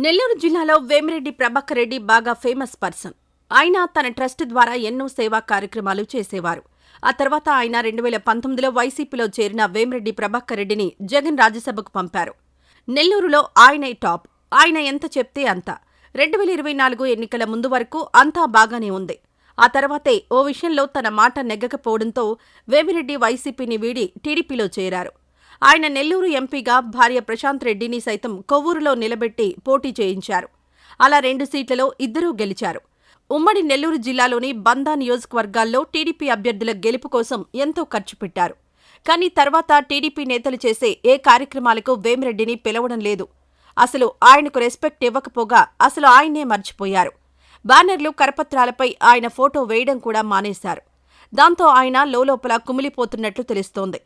నెల్లూరు జిల్లాలో వేమిరెడ్డి ప్రభాకర్ రెడ్డి బాగా famous person. ఆయన తన ట్రస్ట్ ద్వారా ఎన్నో సేవా కార్యక్రమాలు చేసేవారు. ఆ తర్వాత ఆయన రెండు వేల పంతొమ్మిదిలో వైసీపీలో చేరిన వేమిరెడ్డి ప్రభాకర్ రెడ్డిని జగన్ రాజ్యసభకు పంపారు. నెల్లూరులో ఆయనే టాప్. ఆయన ఎంత చెప్తే అంత. రెండు వేల ఇరవై నాలుగు ఎన్నికల ముందు వరకు అంతా బాగానే ఉంది. ఆ తర్వాతే ఓ విషయంలో తన మాట నెగ్గకపోవడంతో వేమిరెడ్డి వైసీపీని వీడి టీడీపీలో చేరారు. ఆయన నెల్లూరు ఎంపీగా భార్య ప్రశాంత్ రెడ్డిని సైతం కొవ్వూరులో నిలబెట్టి పోటీ చేయించారు. అలా రెండు సీట్లలో ఇద్దరూ గెలిచారు. ఉమ్మడి నెల్లూరు జిల్లాలోని బందా నియోజకవర్గాల్లో టీడీపీ అభ్యర్థుల గెలుపు కోసం ఎంతో ఖర్చు పెట్టారు. కానీ తర్వాత టీడీపీ నేతలు చేసే ఏ కార్యక్రమాలకు వేమిరెడ్డిని పిలవడం లేదు. అసలు ఆయనకు రెస్పెక్ట్ ఇవ్వకపోగా అసలు ఆయన్నే మర్చిపోయారు. బ్యానర్లు కరపత్రాలపై ఆయన ఫోటో వేయడం కూడా మానేశారు. దాంతో ఆయన లోలోపల కుమిలిపోతున్నట్లు తెలుస్తోంది.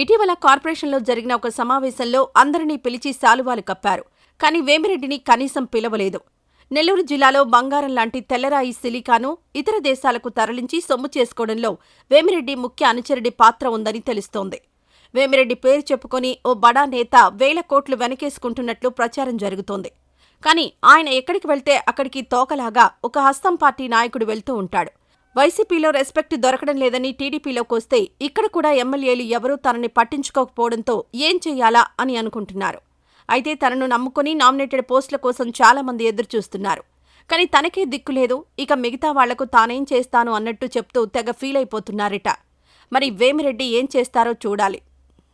ఇటీవల కార్పొరేషన్లో జరిగిన ఒక సమావేశంలో అందరినీ పిలిచి శాలువాలు కప్పారు. కానీ వేమిరెడ్డిని కనీసం పిలవలేదు. నెల్లూరు జిల్లాలో బంగారం లాంటి తెల్లరాయి సిలికాను ఇతర దేశాలకు తరలించి సొమ్ము చేసుకోవడంలో వేమిరెడ్డి ముఖ్య అనుచరుడి పాత్ర ఉందని తెలుస్తోంది. వేమిరెడ్డి పేరు చెప్పుకొని ఓ బడా నేత వేల కోట్లు వెనకేసుకుంటున్నట్లు ప్రచారం జరుగుతోంది. కానీ ఆయన ఎక్కడికి వెళ్తే అక్కడికి తోకలాగా ఒక హస్తం పార్టీ నాయకుడు వెళ్తూ ఉంటాడు. వైసీపీలో రెస్పెక్ట్ దొరకడం లేదని టీడీపీలోకి వస్తే ఇక్కడ కూడా ఎమ్మెల్యేలు ఎవరూ తనని పట్టించుకోకపోవడంతో ఏం చెయ్యాలా అని అనుకుంటున్నారు. అయితే తనను నమ్ముకుని నామినేటెడ్ పోస్టుల కోసం చాలా మంది ఎదురుచూస్తున్నారు. కానీ తనకే దిక్కు లేదు ఇక మిగతా వాళ్ళకు తానేం చేస్తాను అన్నట్టు చెప్తూ తెగ ఫీల్ అయిపోతున్నారట. మరి వేమిరెడ్డి ఏం చేస్తారో చూడాలి.